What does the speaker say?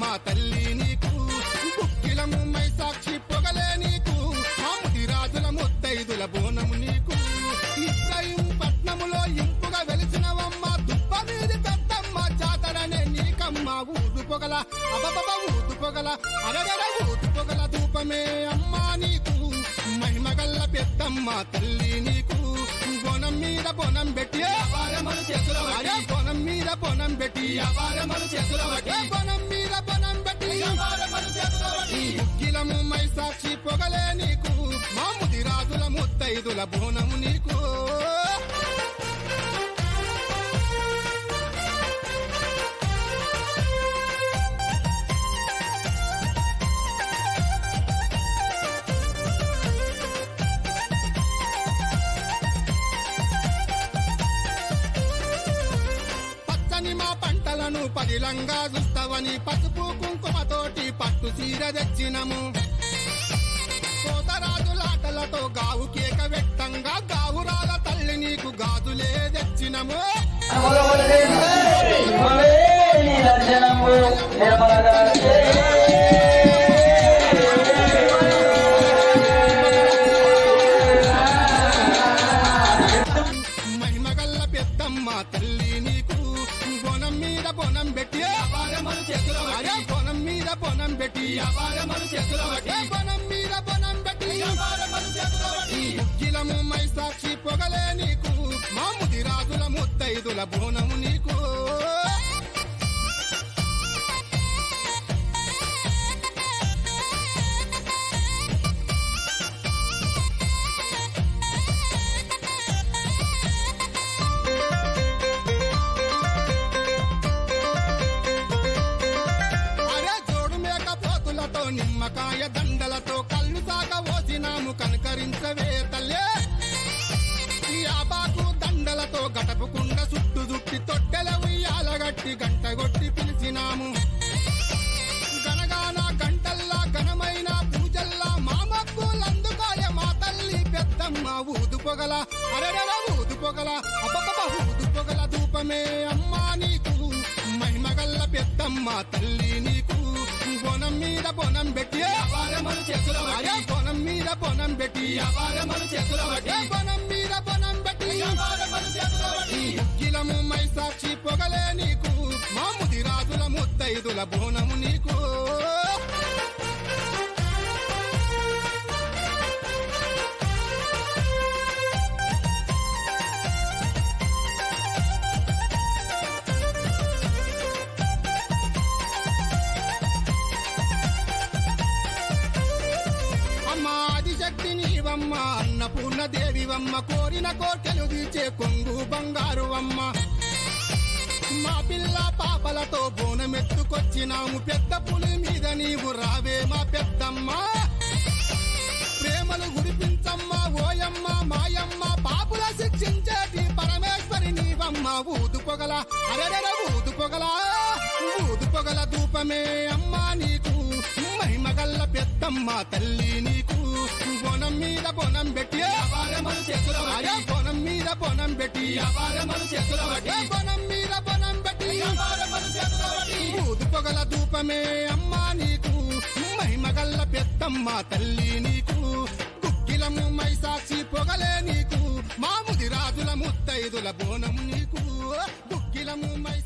మా తల్లి నీకు. గుక్కిలము మై సాక్షి పొగలే నీకు. మాముది రాజుల ముత్తైదుల బోనము నీకు. ఇబ్రహీం పట్నములో ఇంపుగా వెలిసినవమ్మ దుప్ప మీది పెద్దమ్మ జాతరనే నీకమ్మ. ఊదు పొగల అబబబ ఊదు పొగల అరగర ఊదు పొగల ధూపమే అమ్మా నీకు. మహిమగల్ల పెద్దమ్మ తల్లి నీకు. బోనం మీద బోనం పెట్టి. బోనం మీద బోనం పెట్టి. బోనం మీద బోనం పెట్టి. వ్యాపారములు చేతుల గిలము మై సాక్షి పొగలే నీకు. మాముది రాజుల ముత్తైదుల బోనము నీకు. పట్టు పదిలంగా చూస్తావని పసుపు కుంకుమతోటి పట్టు చీర తెచ్చినము కోతరాజులాటలతో గావు కేక వ్యక్తంగా గావురాల తల్లి నీకు గాజులే తెచ్చినము నిర్మలగా బోనం పెట్టి అరే బోనం మీద బోనం పెట్టి. బోనం మీద బోనం పెట్టి. వ్యాపారములు చేతుల గిలము మై సాక్షి పొగలే నీకు. మాముది రాజుల ముత్తైదుల బోనము నీకు. ఉయ్యాలగట్టి గంట కొట్టి పిలిచినాము. గనగాన గంటల్లా ఘనమైన పూజల్లా మా మక్కులందుకోయ మా తల్లి పెద్దమ్మ ఊదు పొగల అరెరెర ఊదు పొగల ఊదు పొగల ధూపమే అమ్మా నీకు. మహిమగల్ల పెద్దమ్మ తల్లి నీకు. బోనం మీద బోనం పెట్టి బోనం మీద బోనం పెట్టి. బోనం మీద బోనం పెట్టి. వ్యాపారములు చేతుల గిలము మై సాక్షి పొగలే నీకు. ముత్తైదుల బోనము నీకు. అమ్మ ఆదిశక్తి నీవమ్మ అన్నపూర్ణ దేవివమ్మ కోరిన కోర్కెలు తీచే కొంగు బంగారు అమ్మ మా పిల్ల పాపలతో బోనమెత్తుకొచ్చినాము. పెద్ద పులి మీద నీవు రావే మా పెద్దమ్మ. ప్రేమలు గురిపించమ్మ ఓయమ్మ మాయమ్మ. పాపుల శిక్షించేటి పరమేశ్వరి నీవమ్మ. ఊదు పొగల అరెరెర ఊదు పొగల ఊదు పొగల ధూపమే అమ్మా నీకు. మహిమగల్ల పెద్దమ్మ తల్లి నీకు. బొనం మీద బోనం పెట్టి మీద బోనం పెట్టి. చేతుల బోనం మీద బోనం పెట్టి. ఊదు పొగల ధూపమే అమ్మా నీకు. మహిమగల్ల పెద్దమ్మ తల్లి నీకు. గుక్కిలము మై సాక్షి పొగలే నీకు. మాముది రాజుల ముత్తైదుల బోనము నీకు. గుక్కిలము మై